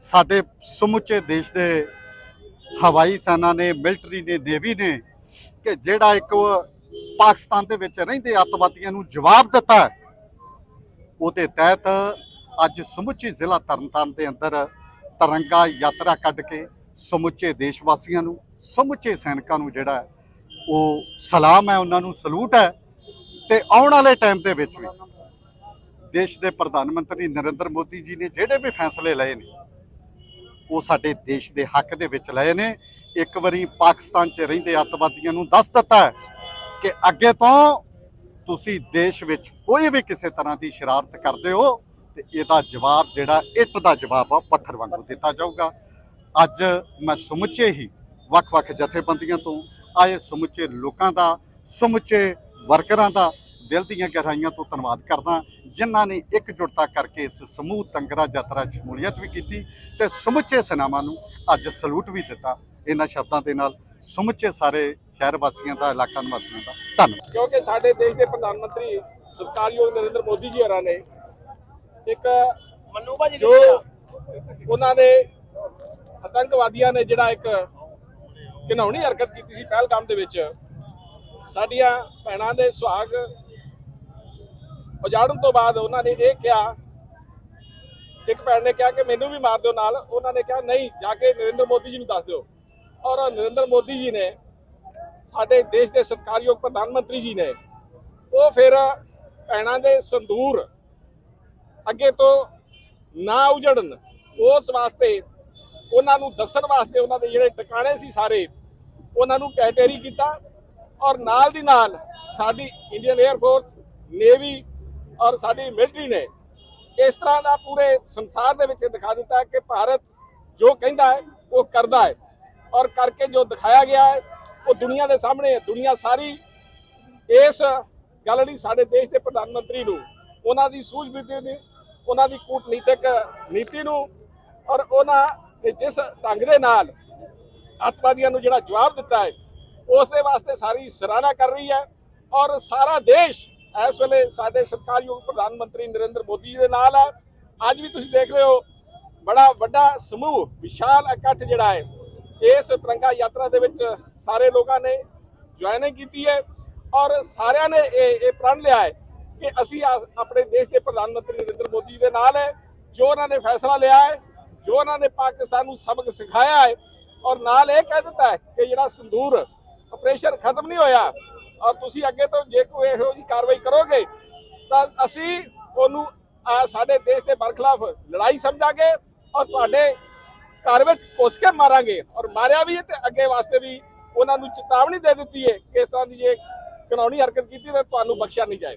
ਸਾਡੇ ਸਮੁੱਚੇ ਦੇਸ਼ ਦੇ ਹਵਾਈ ਸੈਨਾ ਨੇ ਮਿਲਟਰੀ ਨੇ ਨੇਵੀ ਨੇ ਕਿ ਜਿਹੜਾ ਇੱਕ ਪਾਕਿਸਤਾਨ ਦੇ ਵਿੱਚ ਰਹਿੰਦੇ ਅੱਤਵਾਦੀਆਂ ਨੂੰ ਜਵਾਬ ਦਿੱਤਾ ਹੈ, ਉਹਦੇ ਤਹਿਤ ਅੱਜ ਸਮੁੱਚੀ ਜ਼ਿਲ੍ਹਾ ਤਰਨਤਾਰਨ ਦੇ ਅੰਦਰ ਤਿਰੰਗਾ ਯਾਤਰਾ ਕੱਢ ਕੇ ਸਮੁੱਚੇ ਦੇਸ਼ ਵਾਸੀਆਂ ਨੂੰ ਸਮੁੱਚੇ ਸੈਨਿਕਾਂ ਨੂੰ ਜਿਹੜਾ ਉਹ ਸਲਾਮ ਹੈ ਉਹਨਾਂ ਨੂੰ ਸਲੂਟ ਹੈ ਤੇ ਆਉਣ ਵਾਲੇ ਟਾਈਮ ਦੇ ਵਿੱਚ ਵੀ ਦੇਸ਼ ਦੇ ਪ੍ਰਧਾਨ ਮੰਤਰੀ ਨਰਿੰਦਰ ਮੋਦੀ ਜੀ ਨੇ ਜਿਹੜੇ ਵੀ ਫੈਸਲੇ ਲਏ ਨੇ, ਉਹ ਸਾਡੇ ਦੇਸ਼ ਦੇ ਹੱਕ ਦੇ ਵਿੱਚ ਲਏ ਨੇ। ਇੱਕ ਵਾਰੀ ਪਾਕਿਸਤਾਨ 'ਚ ਰਹਿੰਦੇ ਅੱਤਵਾਦੀਆਂ ਨੂੰ ਦੱਸ ਦਿੱਤਾ ਹੈ ਕਿ ਅੱਗੇ ਤੋਂ ਤੁਸੀਂ ਦੇਸ਼ ਵਿੱਚ ਕੋਈ ਵੀ ਕਿਸੇ ਤਰ੍ਹਾਂ ਦੀ ਸ਼ਰਾਰਤ ਕਰਦੇ ਹੋ ਤੇ ਇਹਦਾ ਜਵਾਬ ਜਿਹੜਾ ਇੱਟ ਦਾ ਜਵਾਬ ਆ ਪੱਥਰ ਵਾਂਗੂ ਦਿੱਤਾ ਜਾਊਗਾ। ਅੱਜ ਮੈਂ ਸਮੁੱਚੇ ਹੀ ਵੱਖ-ਵੱਖ ਜਥੇਬੰਦੀਆਂ ਤੋਂ ਆਏ ਸਮੁੱਚੇ ਲੋਕਾਂ ਦਾ, ਸਮੁੱਚੇ ਵਰਕਰਾਂ ਦਾ ਦਿਲ ਦੀਆਂ ਗਹਿਰਾਈਆਂ ਤੋਂ ਧੰਨਵਾਦ ਕਰਦਾ। ਜਿਨ੍ਹਾਂ ਨੇ ਇਕਜੁੱਟਤਾ ਕਰਕੇ ਇਸ ਸਮੂਹ ਤੰਗਰਾ ਯਾਤਰਾ ਸ਼ਮੂਲੀਅਤ ਵੀ ਕੀਤੀ ਤੇ ਸਮੁੱਚੇ ਸਨਾਮਾਂ ਨੂੰ ਅੱਜ ਸਲੂਟ ਵੀ ਦਿੱਤਾ। ਇਹਨਾਂ ਸ਼ਬਦਾਂ ਦੇ ਨਾਲ ਸਮੁੱਚੇ ਸਾਰੇ ਸ਼ਹਿਰ ਵਾਸੀਆਂ ਦਾ ਇਲਾਕਾ ਨਿਵਾਸੀਆਂ ਦਾ ਧੰਨਵਾਦ। ਕਿਉਂਕਿ ਸਾਡੇ ਦੇਸ਼ ਦੇ ਪ੍ਰਧਾਨ ਮੰਤਰੀ ਸਰਕਾਰਯੋਗ ਨਰਿੰਦਰ ਮੋਦੀ ਜੀ ਹੋਰਾਂ ਨੇ ਇੱਕ ਮੰਨੂ ਭਾਜੀ ਜੋ ਉਹਨਾਂ ਨੇ ਆਤੰਕਵਾਦੀਆਂ ਨੇ ਜਿਹੜਾ ਇੱਕ ਘਿਨਾਉਣੀ ਹਰਕਤ ਕੀਤੀ ਸੀ ਪਹਿਲਗਾਮ ਦੇ ਵਿੱਚ ਸਾਡੀਆਂ ਭੈਣਾਂ ਦੇ ਸੁਹਾਗ ਉਜਾੜਨ ਤੋਂ ਬਾਅਦ ਉਹਨਾਂ ਨੇ ਇਹ ਕਿਹਾ, ਇੱਕ ਭੈਣ ਨੇ ਕਿਹਾ ਕਿ ਮੈਨੂੰ ਵੀ ਮਾਰ ਦਿਓ ਨਾਲ, ਉਹਨਾਂ ਨੇ ਕਿਹਾ, ਨਹੀਂ, ਜਾ ਕੇ ਨਰਿੰਦਰ ਮੋਦੀ ਜੀ ਨੂੰ ਦੱਸ ਦਿਓ। ਔਰ ਨਰਿੰਦਰ ਮੋਦੀ ਜੀ ਨੇ ਸਾਡੇ ਦੇਸ਼ ਦੇ ਸਤਿਕਾਰਯੋਗ ਪ੍ਰਧਾਨ ਮੰਤਰੀ ਜੀ ਨੇ, ਉਹ ਫਿਰ ਭੈਣਾਂ ਦੇ ਸੰਦੂਰ ਅੱਗੇ ਤੋਂ ਨਾ ਉਜੜਨ, ਉਸ ਵਾਸਤੇ ਉਹਨਾਂ ਨੂੰ ਦੱਸਣ ਵਾਸਤੇ ਉਹਨਾਂ ਦੇ ਜਿਹੜੇ ਟਿਕਾਣੇ ਸੀ ਸਾਰੇ, ਉਹਨਾਂ ਨੂੰ ਕੈਟੇਰੀ ਕੀਤਾ ਔਰ ਨਾਲ ਦੀ ਨਾਲ ਸਾਡੀ ਇੰਡੀਅਨ 에ਅਰ ਫੋਰਸ, ਨੇਵੀ ਔਰ ਸਾਡੀ ਮਿਲਟਰੀ ਨੇ ਇਸ ਤਰ੍ਹਾਂ ਦਾ ਪੂਰੇ ਸੰਸਾਰ ਦੇ ਵਿੱਚ ਦਿਖਾ ਦਿੱਤਾ ਹੈ ਕਿ ਭਾਰਤ ਜੋ ਕਹਿੰਦਾ ਹੈ, ਉਹ ਕਰਦਾ ਹੈ। ਔਰ ਕਰਕੇ ਜੋ ਦਿਖਾਇਆ ਗਿਆ ਹੈ, ਉਹ ਦੁਨੀਆ ਦੇ ਸਾਹਮਣੇ ਹੈ। ਦੁਨੀਆ ਸਾਰੀ ਇਸ ਗੱਲ ਲਈ ਸਾਡੇ ਦੇਸ਼ ਦੇ ਪ੍ਰਧਾਨ ਮੰਤਰੀ ਨੂੰ, ਉਹਨਾਂ ਦੀ ਸੂਝਬੁੱਧੀ ਨੂੰ, ਉਹਨਾਂ ਦੀ ਕੂਟਨੀਤਿਕ ਨੀਤੀ ਨੂੰ ਔਰ ਉਹਨਾਂ ਨੇ ਜਿਸ ਢੰਗ ਦੇ ਨਾਲ ਅੱਤਵਾਦੀਆਂ ਨੂੰ ਜਿਹੜਾ ਜਵਾਬ ਦਿੱਤਾ ਹੈ, ਉਸ ਦੇ ਵਾਸਤੇ ਸਾਰੀ ਸਰਾਹਨਾ ਕਰ ਰਹੀ ਹੈ। ਔਰ ਸਾਰਾ ਦੇਸ਼ ਇਸ ਵੇਲੇ ਸਾਡੇ ਸਤਿਕਾਰਯੋਗ ਪ੍ਰਧਾਨ ਮੰਤਰੀ ਨਰਿੰਦਰ ਮੋਦੀ ਜੀ ਦੇ ਨਾਲ ਹੈ ਅੱਜ ਵੀ ਤੁਸੀਂ ਦੇਖ ਰਹੇ ਹੋ, ਬੜਾ ਵੱਡਾ ਸਮੂਹ, ਵਿਸ਼ਾਲ ਇਕੱਠ ਜਿਹੜਾ ਹੈ, ਇਸ ਤਿਰੰਗਾ ਯਾਤਰਾ ਦੇ ਵਿੱਚ ਸਾਰੇ ਲੋਕਾਂ ਨੇ ਜੁਆਇਨਿੰਗ ਕੀਤੀ ਹੈ ਔਰ ਸਾਰਿਆਂ ਨੇ ਇਹ ਇਹ ਪ੍ਰਣ ਲਿਆ ਹੈ ਕਿ ਅਸੀਂ ਆਪਣੇ ਦੇਸ਼ ਦੇ ਪ੍ਰਧਾਨ ਮੰਤਰੀ ਨਰਿੰਦਰ ਮੋਦੀ ਜੀ ਦੇ ਨਾਲ ਹੈ, ਜੋ ਉਹਨਾਂ ਨੇ ਫੈਸਲਾ ਲਿਆ ਹੈ, ਜੋ ਉਹਨਾਂ ਨੇ ਪਾਕਿਸਤਾਨ ਨੂੰ ਸਬਕ ਸਿਖਾਇਆ ਹੈ ਔਰ ਨਾਲ ਇਹ ਕਹਿ ਦਿੱਤਾ ਹੈ ਕਿ ਜਿਹੜਾ ਸੰਦੂਰ ਆਪਰੇਸ਼ਨ ਖਤਮ ਨਹੀਂ ਹੋਇਆ ਔਰ ਤੁਸੀਂ ਅੱਗੇ ਤੋਂ ਜੇ ਕੋਈ ਇਹੋ ਜਿਹੀ ਕਾਰਵਾਈ ਕਰੋਗੇ, ਤਾਂ ਅਸੀਂ ਉਹਨੂੰ ਆ ਸਾਡੇ ਦੇਸ਼ ਦੇ ਬਰਖਲਾਫ ਲੜਾਈ ਸਮਝਾਂਗੇ ਔਰ ਤੁਹਾਡੇ ਘਰ ਵਿੱਚ ਘੁਸ ਕੇ ਮਾਰਾਂਗੇ। ਔਰ ਮਾਰਿਆ ਵੀ ਹੈ ਤੇ ਅੱਗੇ ਵਾਸਤੇ ਵੀ ਉਹਨਾਂ ਨੂੰ ਚੇਤਾਵਨੀ ਦੇ ਦਿੱਤੀ ਹੈ ਕਿ ਇਸ ਤਰ੍ਹਾਂ ਦੀ ਜੇ ਕਾਨੂੰਨੀ ਹਰਕਤ ਕੀਤੀ, ਤਾਂ ਤੁਹਾਨੂੰ ਬਖਸ਼ਿਆ ਨਹੀਂ ਜਾਏਗਾ।